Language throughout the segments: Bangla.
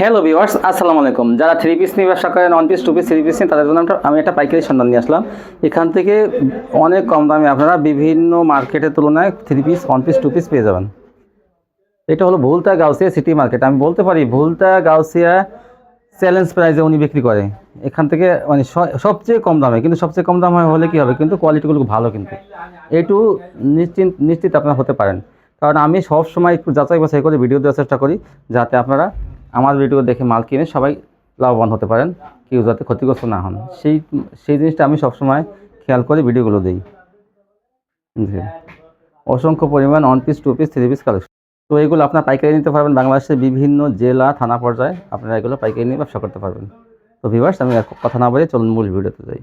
হ্যালো ভিউয়ার্স আসসালামু আলাইকুম। যারা থ্রি পিস নিয়ে ব্যবসা করেন one piece two piece three piece নিয়ে, তাদের জন্য আমি একটা পাইকারি সন্ধান নিয়ে আসলাম। এখান থেকে অনেক কম দামে আপনারা বিভিন্ন মার্কেটের তুলনায় three piece one piece two piece পেয়ে যাবেন। এটা হলো ভুলতা গাউসিয়া সিটি মার্কেট আমি বলতে পারি, ভুলতা গাউসিয়া চ্যালেঞ্জ প্রাইসে উনি বিক্রি করে। এখান থেকে মানে সবচেয়ে কম দামে। কিন্তু সবচেয়ে কম দাম হলে কী হবে? কিন্তু কোয়ালিটিগুলো ভালো কিন্তু। একটু নিশ্চিন্ত নিশ্চিত আপনারা হতে পারেন। কারণ আমি সব সময় একটু যাচাই বাছাই করে ভিডিও দেওয়ার চেষ্টা করি, যাতে আপনারা আমার ভিডিও দেখে মাল কিনে সবাই লাভবান হতে পারেন কেউ যাতে ক্ষতিগ্রস্ত না হন। সেই সেই জিনিসটা আমি সবসময় খেয়াল করে ভিডিওগুলো দিই। জি। অসংখ্য পরিমাণ one piece two piece three piece collection তো এগুলো আপনার পাইকারি নিতে পারবেন বাংলাদেশের বিভিন্ন জেলা থানা পর্যায়ে। আপনারা এগুলো পাইকারি নিয়ে ব্যবসা করতে পারবেন। তো ভিভার্স আমি কথা না বলে চলুন মূল ভিডিওতে যাই।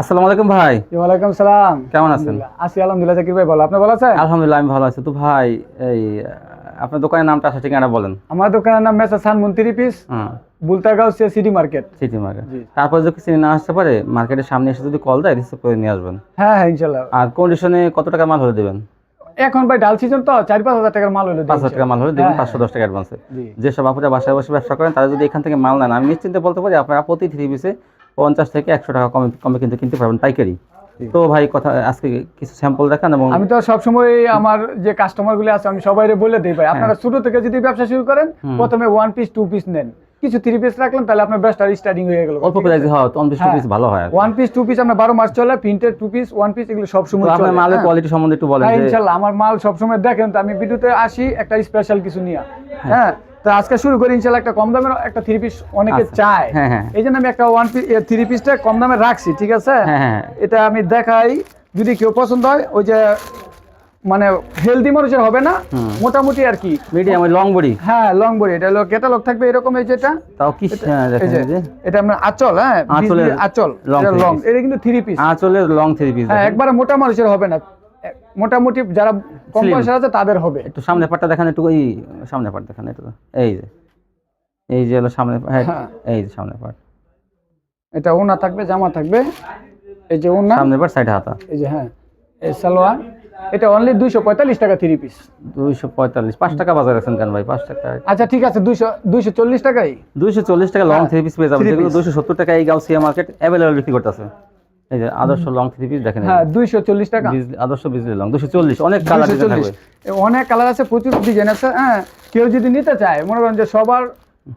আসসালামু আলাইকুম ভাই। ওয়ালাইকুম সালাম। কেমন আছেন? আছি আলহামদুলিল্লাহ। জাকির ভাই বলো? আপনি ভালো আছেন? আলহামদুলিল্লাহ আমি ভালো আছি। তো ভাই এই আপনার দোকানের নামটা আসা ঠিকানা বলেন। আমার দোকানের নাম মেসা সান মন্ত্রী পিস হ্যাঁ। Bultagaon city market. City market. তারপর যদি চিনি না আসতে পারে মার্কেটের সামনে এসে যদি কল দেয় রিসিভ করে নিয়ে আসবেন। হ্যাঁ হ্যাঁ ইনশাল্লাহ। আর কন্ডিশনে কত টাকা মাল হলে দেবেন? এখন ভাই ডাল সিজন তো চার পাঁচ হাজার টাকার মাল হলে পাঁচ হাজার টাকা মাল হলে দেবেন হ্যাঁ, পাঁচশো দশ টাকা অ্যাডভান্সে যেসব আপুরা বাসায় বসে ব্যবসা করেন তারা যদি এখান থেকে মাল নেন আমি নিশ্চিন্তে বলতে পারি আপনারা প্রতি থ্রি পিসে পঞ্চাশ থেকে একশো টাকা কমে কমে কিন্তু কিনতে পারবেন পাইকারি। তো ভাই কথা আজকে কিছু স্যাম্পল দেখান এবং আমি তো সবসময় আমার যে কাস্টমারগুলো আছে আমি সবাই বলে দিই ভাই আপনারা শুরু থেকে যদি ব্যবসা শুরু করেন প্রথমে ওয়ান পিস টু পিস নেন। কিছু থ্রি পিস রাখলেন তাহলে আপনার ব্যবসা স্টার্টিং হয়ে গেল। অল্প প্রাইসে হয় তো অনপিস টু পিস ভালো হয় ওয়ান পিস টু পিস আমরা বারো মাস চলে printed two piece one piece এগুলো সবসময় তো আপনার চলে, মালের হ্যাঁ। কোয়ালিটি সম্বন্ধে একটু বলেন হ্যাঁ যে ইনশাল্লাহ আমার মাল সবসময় দেখেন তো আমি ভিডিওতে আসি একটা স্পেশাল কিছু নিয়ে। হ্যাঁ তো আজকে শুরু করি ইনশাল্লাহ একটা কম দামের একটা থ্রি পিস অনেকে আচ্ছা। চায়। হ্যাঁ, হ্যাঁ। এই জন্য আমি একটা ওয়ান পিস থ্রি পিসটা কম দামে রাখছি ঠিক আছে? হ্যাঁ এটা আমি দেখাই যদি কেউ পছন্দ হয় ওই যে মানে হেলদি মানুষের হবে না মোটামুটি আর কি। মিডিয়াম ওই লং বডি হ্যাঁ লং বডি এটা হলো ক্যাটালগ থাকবে এরকম এই যেটা। তাও কি এটা আমরা আচল হ্যাঁ? বিজলি আচল লং এটা কিন্তু থ্রি পিস আঁচলের লং থ্রি পিস হ্যাঁ একবারে মোটা মানুষের হবে না। মোটামুটি যারা কম। পয়সা আছে তাদের হবে। একটু সামনে পাটটা দেখান একটু ওই সামনে পাট দেখান একটু। এই যে এই যে হলো সামনে হ্যাঁ হ্যাঁ। এই যে সামনে পাট। এটা ওনা থাকবে জামা থাকবে। এই যে ওনা সামনে পাট সাইড হাতা। এই যে হ্যাঁ এই সালোয়ার। এটা অনলি দুইশো পঁয়তাল্লিশ টাকা থ্রি পিস দুইশো পঁয়তাল্লিশ পাঁচ টাকা বাজার আছেন কেন ভাই? পাঁচ টাকা। আচ্ছা ঠিক আছে দুইশো দুইশো চল্লিশ টাকাই। দুইশো চল্লিশ টাকা লং থ্রি পিস পেয়ে যাবেন যেগুলো। দুইশো সত্তর টাকা এই গাউসিয়া মার্কেট অ্যাভেলেবল বিক্রি করতেছে। এই যে আদর্শ লং থ্রি পিস দেখেন হ্যাঁ দুইশো চল্লিশ টাকা। আদর্শ বিজলি লং দুশো চল্লিশ অনেক কালার 240 এ অনেক কালার আছে প্রচুর ডিজাইন আছে হ্যাঁ কেউ যদি নিতে চায় মনে করেন যে সবার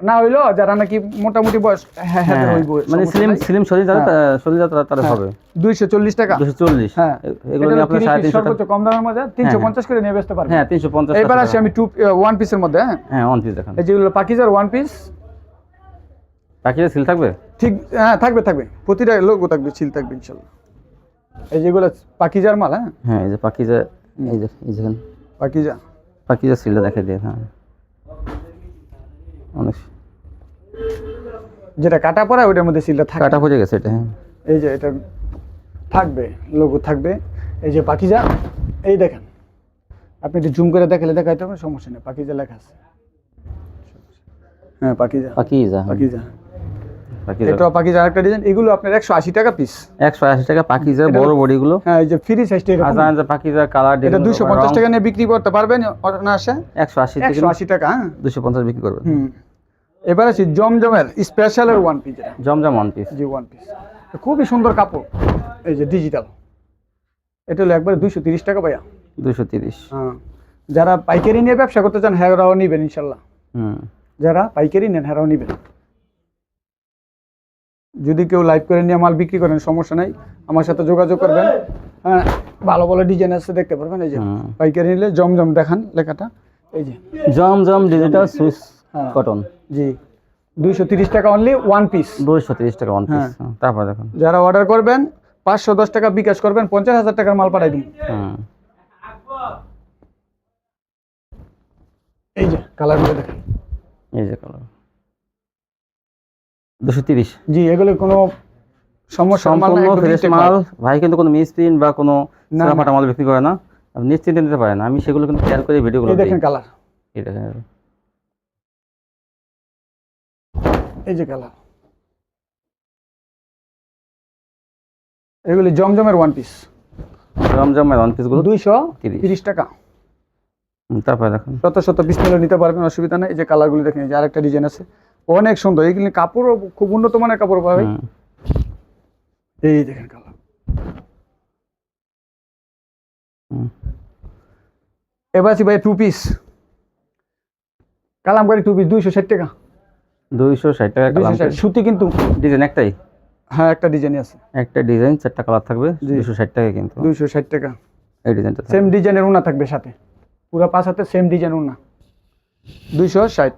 না হইল যারা নাকি মোটামুটি বয়স হ্যাঁ হ্যাঁ হইব মানে স্লিম স্লিম শরীর যারা শরীর যারা তারা হবে। দুইশো চল্লিশ টাকা। দুশো চল্লিশ। হ্যাঁ এগুলো নিয়ে আপনার সাড়ে সর্বোচ্চ কম দামের মধ্যে তিনশো পঞ্চাশ করে নিয়ে বেচতে পারবেন। হ্যাঁ তিনশো পঞ্চাশ এবার আসি আমি টু ওয়ান পিসের মধ্যে হ্যাঁ। হ্যাঁ অন পিস দেখান। এই যেগুলো পাকিজার ওয়ান পিস পাখিরা সিল থাকবে? ঠিক হ্যাঁ থাকবে থাকবে। প্রতিটা লোগো থাকবে ছিল থাকবে ইনশাল্লাহ। এই যেগুলো পাকিজার মাল হ্যাঁ? হ্যাঁ এই যে পাখিজা এই যে এই যেখানে পাকিজা। পাখিজা সিলটা দেখে দিয়ে হ্যাঁ। অনেক যেটা কাটা পড়া ওইটার মধ্যে সিলটা থাকে কাটা পড়ে গেছে এটা হ্যাঁ। এই যে এটা থাকবে লোগো থাকবে। এই যে পাকিজা এই দেখেন। আপনি একটু জুম করে দেখালে দেখাইতে হবে সমস্যা নেই। পাকিজা লেখা আছে। হ্যাঁ পাকিজা। পাখিজা পাকিজা। পাখিজা এটা পাকিজা আরেকটা ডিজাইন এগুলো আপনার একশো আশি টাকা পিস একশো আশি টাকা পাখিজা এটা- বড় বডিগুলো। হ্যাঁ এই যে ফ্রি সাইজটা এরকম। কালার এটা দুশো পঞ্চাশ টাকা নিয়ে বিক্রি করতে পারবেন না একশো আশি একশো আশি টাকা দুশো পঞ্চাশ বিক্রি করবেন। এবার আছি জমজমের স্পেশালের ওয়ান পিস জমজম ওয়ান পিস জি ওয়ান পিস খুবই সুন্দর কাপড় এই যে ডিজিটাল এটা হলো একবারে দুইশো তিরিশ টাকা ভাইয়া। দুশো তিরিশ। হ্যাঁ। যারা পাইকারি নিয়ে ব্যবসা করতে চান হ্যারাও নিবেন ইনশাল্লাহ। হুম। যারা পাইকারি নেন হ্যারাও নিবেন। যদি কেউ লাইভ করে নিয়ে মাল বিক্রি করেন সমস্যা নাই। আমার সাথে যোগাযোগ করবেন। হ্যাঁ ভালো ভালো ডিজাইন আছে দেখতে পারবেন এই যে হুম। পাইকারি নিলে জমজম দেখান লেখাটা এই যে। জমজম ডিজিটাল সুইস হ্যাঁ। কটন জি। দুইশো তিরিশ টাকা অনলি ওয়ান পিস দুইশো তিরিশ টাকা ওয়ান পিস হ্যাঁ। তারপর দেখুন। যারা অর্ডার করবেন পাঁচশো দশ টাকা বিকাশ করবেন পঞ্চাশ হাজার টাকার মাল পাঠাই দিন। হুম এই যে কালারগুলো দেখেন। এই যে কালার দুশো তিরিশ। জি এগুলো কোনো সমস্যা সম্পূর্ণ ফ্রেশ মাল। ভাই কিন্তু কোনো মিসপ্রিন্ট বা কোনো। ফাটা মাল বিক্রি করে না। আপনি নিশ্চিন্তে নিতে পারেন। আমি সেগুলো কিন্তু শেয়ার করে ভিডিওগুলো দেখেন কালার এই দেখেন। এই যে কালার এগুলি জমজমের ওয়ান পিস জমজমের ওয়ান পিসগুলো দুইশো তিরিশ। টাকা। তারপরে দেখুন। শত শত পিস নিতে পারবেন অসুবিধা নেই। এই যে কালারগুলি দেখেন এই যে আরেকটা ডিজাইন আছে। অনেক সুন্দর। এইগুলি কাপড়ও খুব উন্নত মানের কাপড় পাবে হুম, এই দেখেন কালার। এবার আছি ভাই two piece Kalamkari two piece দুইশো ষাট টাকা। দুইশো ষাট টাকা দুইশো সুতি কিন্তু। ডিজাইন একটাই? হ্যাঁ একটা ডিজাইনই আছে। একটা ডিজাইন চারটা কালার থাকবে। দুশো ষাট টাকা কিন্তু। দুইশো ষাট টাকা। এই ডিজাইনটা সেম ডিজাইনের উনা থাকবে সাথে। পুরো পাঁচ হাতে সেম ডিজাইন উনা দুইশো ষাট।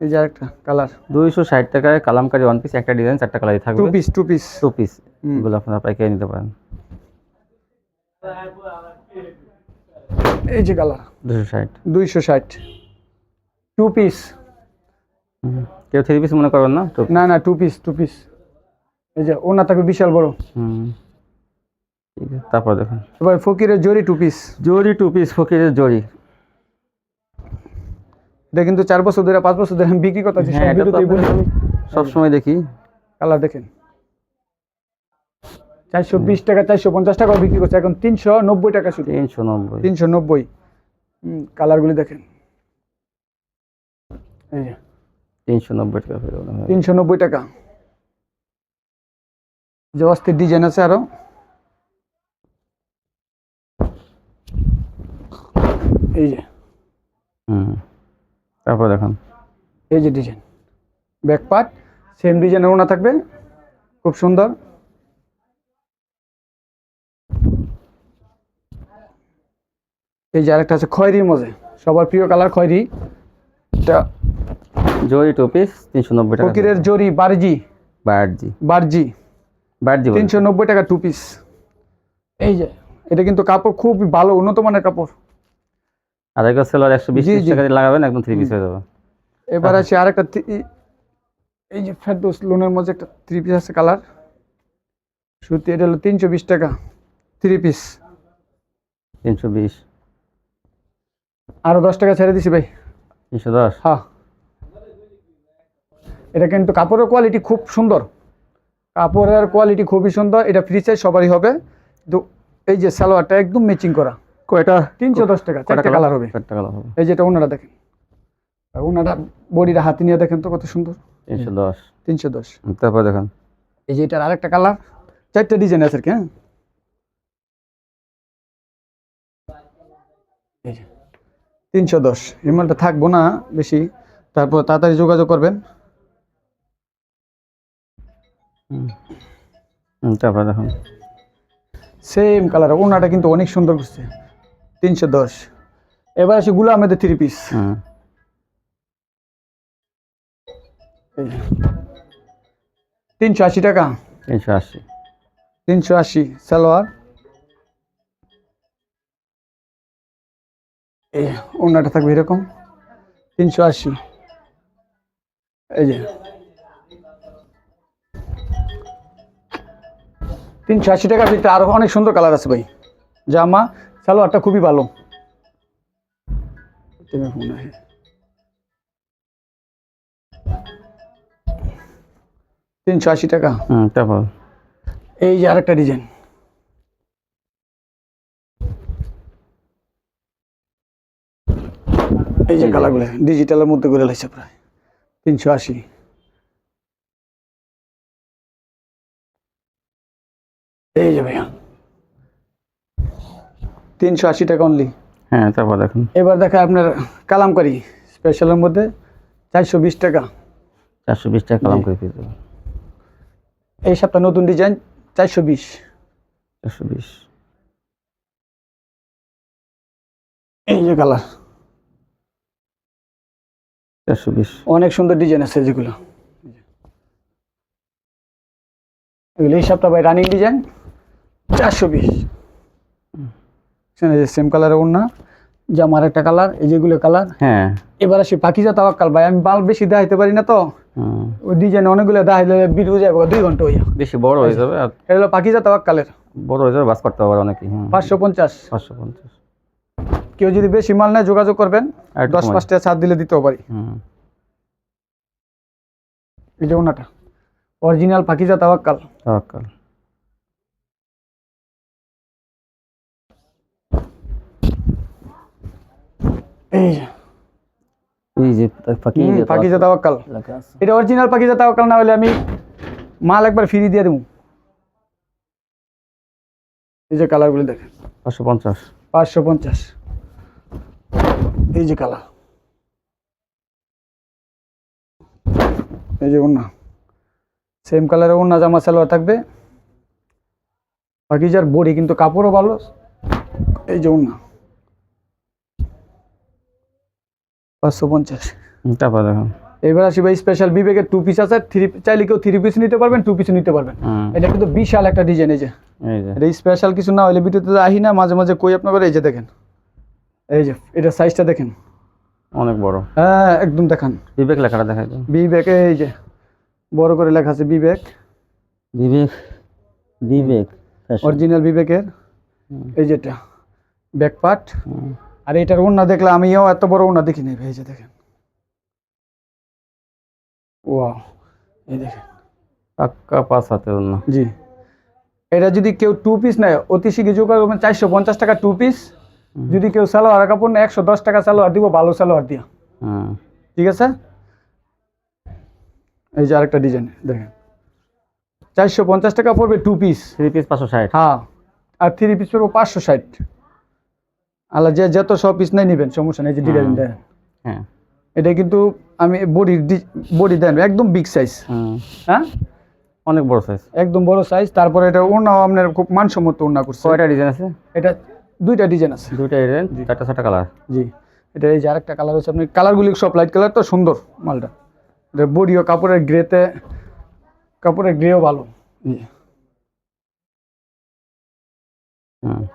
এই যে আরেকটা কালার। দুইশো ষাট টাকায় কালামকারি ওয়ান পিস একটা ডিজাইন চারটা কালারই টু থাকবে piece two piece two piece. এগুলো আপনারা পাইকারি নিতে পারেন। এই যে কালার। দুশো ষাট। দুইশো ষাট। টু পিস কেউ থ্রি পিস মনে করবেন না? না না টু পিস টু পিস এই যে ওনা থাকবে বিশাল বড়। হুম। ঠিক তারপর দেখুন। এবার ফকিরের জরি টু পিস জরি টু পিস ফকিরের জরি। এটা কিন্তু চার বছর ধরে পাঁচ বছর ধরে আমি বিক্রি করতে আছি হ্যাঁ সবসময় দেখি। কালার দেখেন। চারশো বিশ টাকা চারশো পঞ্চাশ টাকাও বিক্রি করছে এখন তিনশো নব্বই টাকা শুধু। তিনশো নব্বই। তিনশো নব্বই। কালারগুলি দেখেন। এই যে। তিনশো নব্বই টাকা তিনশো নব্বই টাকা। যে অস্থির ডিজাইন আছে আরও। এই যে। হুম। তারপর দেখুন। এই যে ডিজাইন ব্যাক পার্ট সেম ডিজাইনের ওনা থাকবে। খুব সুন্দর। এই যে আরেকটা আছে খয়েরি মজে। সবার প্রিয় কালার খয়েরি। এটা জরি টু পিস তিনশো নব্বই টাকা ফকিরের জরি বারজি। বার্জি। বারজি। বার্জি। তিনশো নব্বই টাকা টু পিস এই যে এটা কিন্তু কাপড় খুব ভালো উন্নত মানের কাপড়। আর একটা সেলার একশো বিশ। টাকা লাগাবেন একদম থ্রি পিস হয়ে যাবে। এবার আছে আরেকটা থ্রি- এই যে ফেরদৌস লোনের মধ্যে একটা থ্রি পিস আছে কালার সুতি এটা হলো তিনশো বিশ টাকা থ্রি পিস তিনশো বিশ। আরও দশ টাকা ছেড়ে দিছি ভাই। তিনশো দশ? হ্যাঁ। এটা কিন্তু কাপড়ের কোয়ালিটি খুব সুন্দর। কাপড়ের কোয়ালিটি খুবই সুন্দর এটা ফ্রি সাইজ সবারই হবে। কিন্তু এই যে সালোয়ারটা একদম ম্যাচিং করা। কয়টা? তিনশো দশ টাকা চারটে কালার হবে। চারটা কালার হবে। এই যেটা ওনারা দেখেন। ওনারা বডিটা হাতে নিয়ে দেখেন তো কত সুন্দর। তিনশো দশ। তিনশো দশ। তারপর দেখুন। এই যে এটার আরেকটা কালার চারটে ডিজাইন আছে কি হ্যাঁ? তিনশো দশ। রিমালটা থাকব না বেশি। তারপর তাড়াতাড়ি যোগাযোগ করবেন। তারপর দেখুন। সেম কালার ওনাটা কিন্তু অনেক সুন্দর করছে। তিনশো দশ। এবার আসি গুলা আমাদের থ্রি পিস তিনশো আশি টাকা। তিনশো আশি। তিনশো আশি সালোয়ার। এই ওনাটা থাকবে এরকম। তিনশো আশি। এই যে। তিনশো আশি টাকার ভিতরে আরও অনেক সুন্দর কালার আছে ভাই। জামা সালোয়ারটা খুবই ভালো। তিনশো আশি টাকা। হুম তারপর এই যে আরেকটা ডিজাইন এই যে এই যে। কালারগুলো ডিজিটালের মধ্যে করে লাগছে প্রায়। তিনশো আশি। এই যে ভাইয়া। তিনশো আশি টাকা অনলি হ্যাঁ তারপর দেখুন। এবার দেখা আপনার কালামকারি স্পেশালের মধ্যে চারশো বিশ টাকা। চারশো বিশ টাকা কালাম জি। করে পেয়ে যাবেন। এই সপ্তাহ নতুন ডিজাইন চারশো বিশ। চারশো বিশ। এই যে কালার চারশো বিশ। অনেক সুন্দর ডিজাইন আছে যেগুলো। এগুলো এই সপ্তাহ ভাই রানিং ডিজাইন চারশো বিশ। সেম কালারের ওড়না জামার একটা কালার এই যেগুলো কালার হ্যাঁ। এবার আসি পাখিজা তাওয়াক্কাল ভাই আমি মাল বেশি দেখাইতে পারি না তো। ওই ডিজাইন অনেকগুলো দেখাইলে বিট হয়ে যাবে দুই ঘণ্টা হইয়া। বেশি বড় হয়ে যাবে আর এটা হলো পাখিজা তাওয়াক্কালের বড় হয়ে যাবে বাস করতে অনেকেই হুম। পাঁচশো পঞ্চাশ। পাঁচশো পঞ্চাশ। কেউ যদি বেশি মাল নেয় যোগাযোগ করবেন। দশ। পাঁচটা ছাড় দিলে দিতেও পারি। হুম। এই যে ওনাটা অরিজিনাল পাখিজা তাওয়াক্কাল তাওয়াক্কাল এই যে। এই যে ফাঁকি পাকিজা তাওয়াক্কাল। এটা অরিজিনাল পাকিজা তাওয়াক্কাল না হলে আমি মাল একবার ফ্রি দিয়ে দেবো। এই যে কালারগুলি দেখেন। পাঁচশো পঞ্চাশ। পাঁচশো পঞ্চাশ। এই যে কালার। এই যে সেম জামা সালোয়ার থাকবে। পাকিজার বডি কিন্তু কাপড়ও ভালো। এই যে ওন্না পাঁচশো পঞ্চাশ। তারপর দেখুন এবার আসি ভাই স্পেশাল বিবেকের টু পিস আছে। থ্রি চাইলে কেউ থ্রি পিস নিতে পারবেন টু পিস নিতে পারবেন। এটা কিন্তু বিশাল একটা ডিজাইন এই যে। এই এটা স্পেশাল কিছু না হলে ভিডিওতে আহি না মাঝে মাঝে কই আপনার এই যে দেখেন। এই যে এটা সাইজটা দেখেন। অনেক বড়। হ্যাঁ একদম দেখান। বিবেক লেখাটা দেখাই বিবেক এই যে বড় করে লেখা আছে বিবেক। বিবেক বিবেক অরিজিনাল বিবেকের এই যেটা ব্যাক পার্ট আর এটার ওড়না দেখলে আমিও এত বড় ওড়না দেখি নাই ভাই যে দেখেন। ওয়াও এই দেখেন। পাক্কা পাঁচ হাতের অন্য জি। এটা যদি কেউ টু পিস নেয় অতি শীঘ্র যোগাযোগ করবেন। চারশো পঞ্চাশ টাকা টু পিস যদি কেউ সালোয়ার কাপড় নেয় একশো দশ টাকা সালোয়ার দিব ভালো সালোয়ার দিয়া। ঠিক আছে? এই যে আরেকটা ডিজাইন দেখেন। চারশো পঞ্চাশ টাকা পড়বে টু পিস থ্রি পিস পাঁচশো ষাট। হ্যাঁ। আর থ্রি পিস পড়ব পাঁচশো ষাট। আল্লাহ যে যত সব পিস নাই নেবেন সমস্যা নেই যে ডিজাইন। দেন। হ্যাঁ। এটা কিন্তু আমি বডি বডি দেন একদম বিগ সাইজ হ্যাঁ? অনেক বড় সাইজ একদম বড় সাইজ তারপরে এটা ওড়নাও আপনার খুব মানসম্মত ওড়না করছে। কয়টা ডিজাইন আছে? এটা দুইটা ডিজাইন আছে। দুইটা ডিজাইন চারটা ছটা কালার জি। এটা এই যে আরেকটা কালার হচ্ছে আপনি কালারগুলি সব লাইট কালার তো সুন্দর মালটা। এটা বডিও কাপড়ের গ্রেতে কাপড়ের গ্রেও ভালো। হুম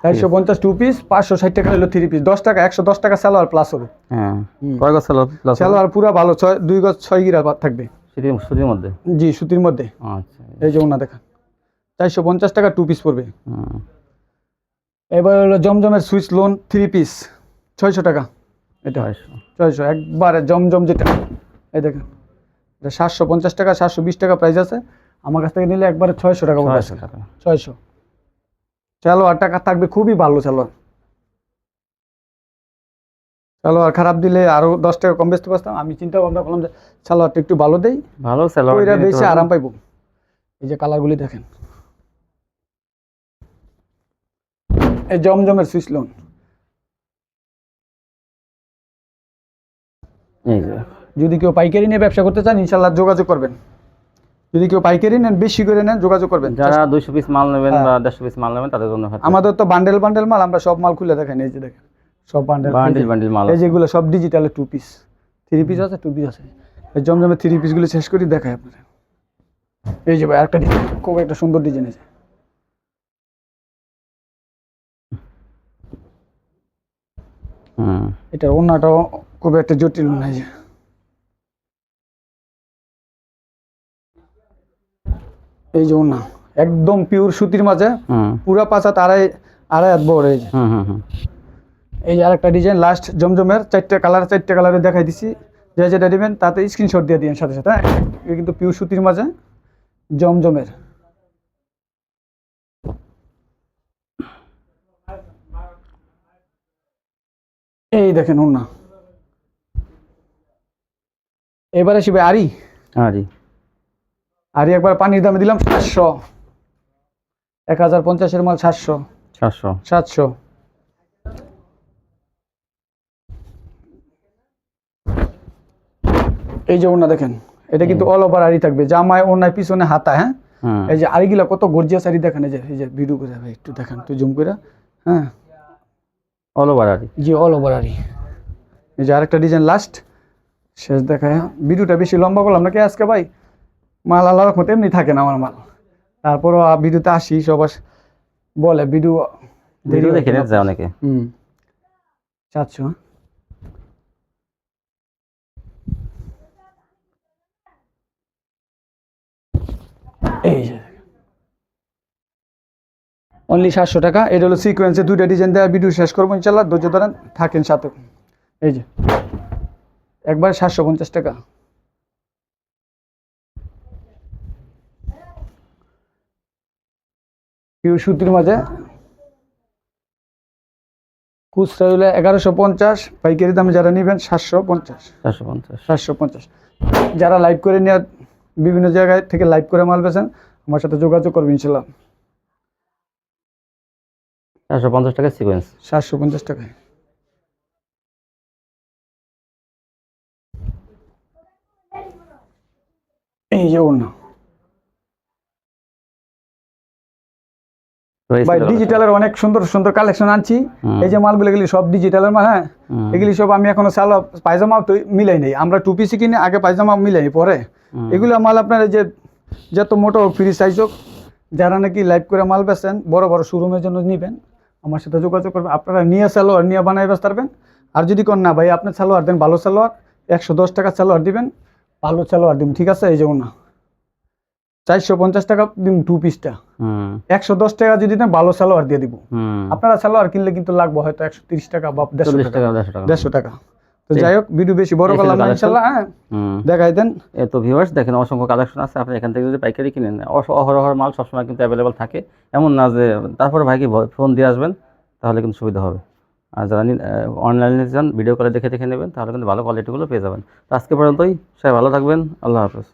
চারশো পঞ্চাশ টু পিস পাঁচশো ষাট টাকা হলো থ্রি পিস দশ টাকা একশো দশ টাকা সালোয়ার প্লাস হবে। হ্যাঁ। হুম। কয় গজ সালোয়ার প্লাস সালোয়ার পুরো ভালো ছয় দুই গজ ছয় গিরা থাকবে। সুতির মধ্যে? জি সুতির মধ্যে। আচ্ছা। এই যে ওনা দেখা। চারশো পঞ্চাশ টাকা টু পিস পড়বে। এবার হলো জমজমের সুইচ লোন থ্রি পিস ছয়শো টাকা। এটা। ছয়শো। ছয়শো একবারে জমজম যেটা। এই দেখেন। এটা সাতশো পঞ্চাশ টাকা সাতশো বিশ টাকা প্রাইস আছে। আমার কাছ থেকে নিলে একবারে ছয়শো টাকা ছয়শো টাকা। ছয়শো। সালোয়ার টাকা থাকবে খুবই ভালো সালোয়ার সালোয়ার খারাপ দিলে আরও দশ টাকা কম বেচতে পারতাম। আমি চিন্তা ভাবনা করলাম যে সালোয়ারটা একটু ভালো দেই ভালো সালোয়ার নিতে বেশি আরাম পাইবো। এই যে কালারগুলি দেখেন। এই জমজমের সুইচ লোন। যদি কেউ পাইকারি নিয়ে ব্যবসা করতে চান ইনশাল্লাহ যোগাযোগ করবেন। যদি কেউ পাইকারি নেন বেশি করে নেন যোগাযোগ করবেন। যারা দুইশো পিস মাল নেবেন হ্যাঁ। বা দেড়শো পিস মাল নেবেন তাদের জন্য আমাদের তো বান্ডেল বান্ডেল মাল আমরা সব মাল খুলে দেখেন এই যে দেখেন। সব বান্ডেল বান্ডিল বান্ডিল মাল এই যেগুলো সব ডিজিটালে টু পিস থ্রি পিস আছে টু পিস আছে। এই জমজমে থ্রি পিসগুলো শেষ করি দেখায় আপনাদের। এই যে ভাই একটা ডিজাইন খুব একটা সুন্দর ডিজাইন আছে হুম। এটার ওনাটাও খুব একটা জটিল না এই এই যে না একদম পিওর সুতির মাঝে পুরা পাঁচাত আড়াই আড়াই হাত বড় এই যে। এই যে আরেকটা ডিজাইন লাস্ট জমজমের চারটে কালার চারটে কালারে দেখাই দিছি। যে যেটা নেবেন তাতে স্ক্রিনশট দিয়ে দিন সাথে সাথে হ্যাঁ? কিন্তু পিওর সুতির মাঝে জমজমের। এই দেখেন না এবার ভাই আরি জি আরি একবার পানির দামে দিলাম সাতশো। এক হাজার পঞ্চাশের মাল সাতশো। সাতশো। সাতশো। এই যে ওনা দেখেন এটা কিন্তু অল ওভার আড়ি থাকবে জামায় ওনায় পিছনে হাতা হ্যাঁ? এই যে আড়িগুলা কত গর্জিয়াস আড়ি দেখেন এই যে এই যে ভিডিও করে ভাই একটু দেখেন তুই জুম করে হ্যাঁ? অল ওভার কি। জি অল ওভার আড়ি। এই যে আরেকটা ডিজাইন লাস্ট শেষ দেখায় ভিডিওটা বেশি লম্বা করলাম নাকি আজকে ভাই? মাল আল্লাহ রকম এমনি থাকে না আমার মাল। তারপরও ভিডিওতে আসি সবার বলে ভিডিও ভিডিও দেখে যায় অনেকে। হুম। হ্যাঁ? এই যে। অনলি সাতশো টাকা এটা হলো সিকোয়েন্সে দুইটা ডিজাইন দেওয়া ভিডিও শেষ করব ইনশাল্লাহ ধৈর্য ধরেন থাকেন সাথে। এই যে। একবার সাতশো পঞ্চাশ টাকা। পিওর সুতির মাঝে খুচরা হলে এগারোশো পঞ্চাশ পাইকারি দামে যারা নেবেন সাতশো পঞ্চাশ। চারশো পঞ্চাশ। সাতশো পঞ্চাশ। যারা লাইভ করে নেওয়ার বিভিন্ন জায়গায় থেকে লাইভ করে মাল বেছেন আমার সাথে যোগাযোগ করবেন ইনশাল্লাহ। চারশো পঞ্চাশ টাকা সিকোয়েন্স সাতশো পঞ্চাশ টাকায়। এই যে না ভাই ডিজিটালের অনেক সুন্দর সুন্দর কালেকশন আনছি। এই যে মালগুলো এগুলি সব ডিজিটালের মাল হ্যাঁ এগুলি সব আমি এখনও সালো পায়জামা তো মিলাই নেই। আমরা টু পিসি কিনে আগে পায়জামা মিলাই পরে। এগুলো মাল আপনার যে যত মোটো ফ্রি সাইজ হোক যারা নাকি লাইভ করে মাল বেচেন বড় বড় শোরুমের জন্য নিবেন আমার সাথে যোগাযোগ করবেন। আপনারা নিয়ে সালোয়ার নিয়ে বানাই বেচতে পারবেন আর যদি কোন না ভাই আপনি সালোয়ার দেন ভালো সালোয়ার একশো দশ টাকা সালোয়ার দিবেন ভালো সালোয়ার দিন ঠিক আছে এই যেমন না চারশো পঞ্চাশ টাকা দিন টু। পিসটা একশো দশ টাকা যদি দেন ভালো সালোয়ার দিয়ে দিব। আপনারা সালোয়ার কিনলে কিন্তু লাগবে হয়তো একশো তিরিশ টাকা বা দেড়শো টাকা। দেড়শো টাকা। তো যাই হোক ভিডিও বেশি বড় করলাম না ইনশাল্লাহ হ্যাঁ। দেখাই দেন। তো ভিউয়ার্স দেখেন অসংখ্য কালেকশন আছে। আপনি এখান থেকে যদি পাইকারি কিনেন অহরহ মাল সবসময় কিন্তু অ্যাভেলেবল থাকে। এমন না যে তারপরে ভাইকে ফোন দিয়ে আসবেন তাহলে কিন্তু সুবিধা হবে। আর যারা অনলাইনে যান ভিডিও কলে দেখে দেখে নেবেন তাহলে কিন্তু ভালো কোয়ালিটিগুলো পেয়ে যাবেন। তো আজকে পর্যন্তই সবাই ভালো থাকবেন আল্লাহ হাফেজ।